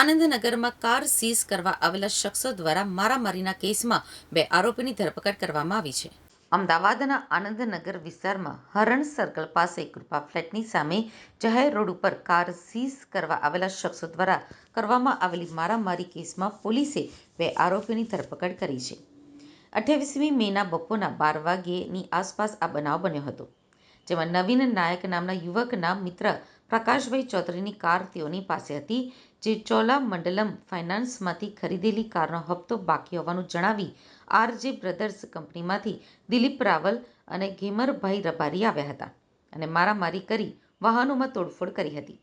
આનંદનગરમાં car seize કરવા આવેલા શખ્સો દ્વારા મારામારીના કેસમાં બે આરોપીની ધરપકડ કરવામાં આવી છે. અમદાવાદના આનંદનગર વિસ્તારમાં હરણ સર્કલ પાસે કૃપા ફ્લેટની સામે જાહેર રોડ ઉપર કાર સીઝ કરવા આવેલા શખ્સો દ્વારા કરવામાં આવેલી મારામારી કેસમાં પોલીસે બે આરોપીની ધરપકડ કરી છે. અઠ્યાવીસમી મેના બપોરના બાર વાગ્યેની આસપાસ આ બનાવ બન્યો હતો. જેમાં નવીન નાયક નામના યુવકના મિત્ર પ્રકાશભાઈ ચૌધરીની કાર તેઓની પાસે હતી, જે ચોલામંડલમ ફાઇનાન્સમાંથી ખરીદેલી કારનો હપ્તો બાકી હોવાનું જણાવી આરજે બ્રધર્સ કંપનીમાંથી દિલીપ રાવલ અને ઘેમરભાઈ રબારી આવ્યા હતા અને મારામારી કરી વાહનોમાં તોડફોડ કરી હતી.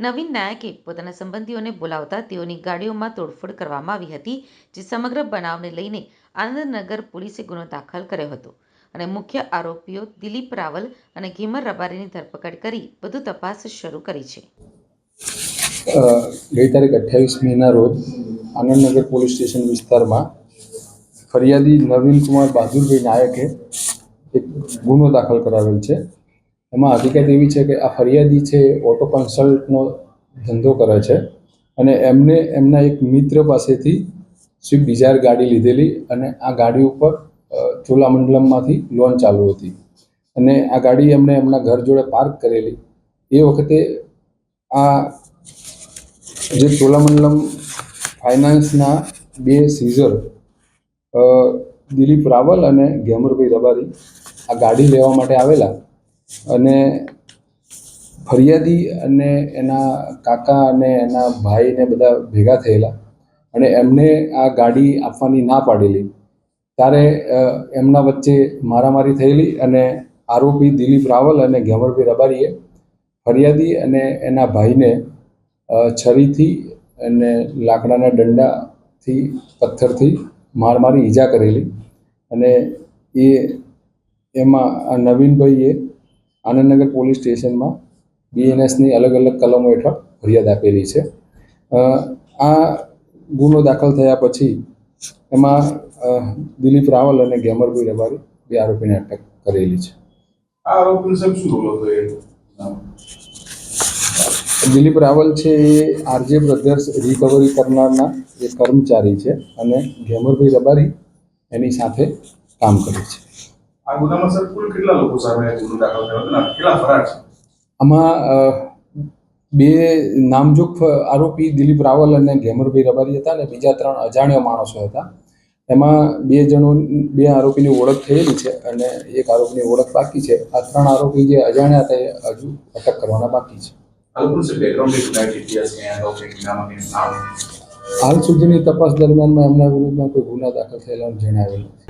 નવીન નાયકે પોતાના સંબંધીઓને બોલાવતા તેઓની ગાડીઓમાં તોડફોડ કરવામાં આવી હતી, જે સમગ્ર બનાવને લઈને આનંદનગર પોલીસે ગુનો દાખલ કર્યો હતો. અને મુખ્ય આરોપીઓ દિલીપ રાવલ અને ઘીમર રબારીની ધરપકડ કરી વધુ તપાસ શરૂ કરી છે. ગઈ તારીખ અઠ્યાવીસ મેના રોજ આનંદનગર પોલીસ સ્ટેશન વિસ્તારમાં ફરિયાદી નવીનકુમાર બહાદુરભાઈ નાયકે એક ગુનો દાખલ કરાવેલ છે. એમાં હકીકત એવી છે કે આ ફરિયાદી છે, ઓટો કન્સલ્ટનો ધંધો કરે છે અને એમને, એમના એક મિત્ર પાસેથી સ્વિફ્ટ ડિઝાયર ગાડી લીધેલી અને આ ગાડી ઉપર ચોલામંડલમમાંથી લોન ચાલુ હતી. અને આ ગાડી એમણે એમના ઘર જોડે પાર્ક કરેલી. એ વખતે આ જે ચોલામંડલમ ફાઇનાન્સના બે સીઝર દિલીપ રાવલ અને ગેમરભાઈ રબારી આ ગાડી લેવા માટે આવેલા. અને ફરિયાદી અને એના કાકા અને એના ભાઈને બધા ભેગા થયેલા. અને એમને આ ગાડી આપવાની ના પાડેલી. ત્યારે એમના વચ્ચે મારામારી થયેલી અને આરોપી દિલીપ રાવલ અને ગેમરભાઈ રબારીએ ફરિયાદી અને એના ભાઈને છરીથી અને લાકડાના દંડાથી, પથ્થરથી માર મારી ઈજા કરેલી અને એ, એમાં નવીનભાઈએ આનંદનગર પોલીસ સ્ટેશનમાં બીએનએસની અલગ અલગ કલમો હેઠળ ફરિયાદ આપેલી છે. આ ગુનો દાખલ થયા પછી એમાં દિલીપ રાવલ અને ગેમરભાઈ રબારી બે આરોપીને અટક કરેલી છે. આ આરોપીનો સાહેબ શું રોલ હતો એ? દિલીપ રાવલ છે એ આરજે બ્રધર્સ રિકવરી કરનારના એ કર્મચારી છે અને ઘેમરભાઈ રબારી એની સાથે કામ કરે છે. આ ગુનામાં સર કુલ કેટલા લોકો સામે ગુનો દાખલ થયો કેટલા ફરાર છે? આમાં બે નામજોગ આરોપી દિલીપ રાવલ અને ઘેમરભાઈ રબારી હતા અને બીજા ત્રણ અજાણ્યા માણસો હતા. એમાં બે જણો બે આરોપીની ઓળખ થયેલી છે અને એક આરોપીની ઓળખ બાકી છે. આ ત્રણ આરોપી જે અજાણ્યા હતા એ હજુ અટક કરવાના બાકી છે. હાલ સુધીની તપાસ દરમિયાનમાં એમના વિરુદ્ધમાં કોઈ ગુના દાખલ થયેલા જણાવેલ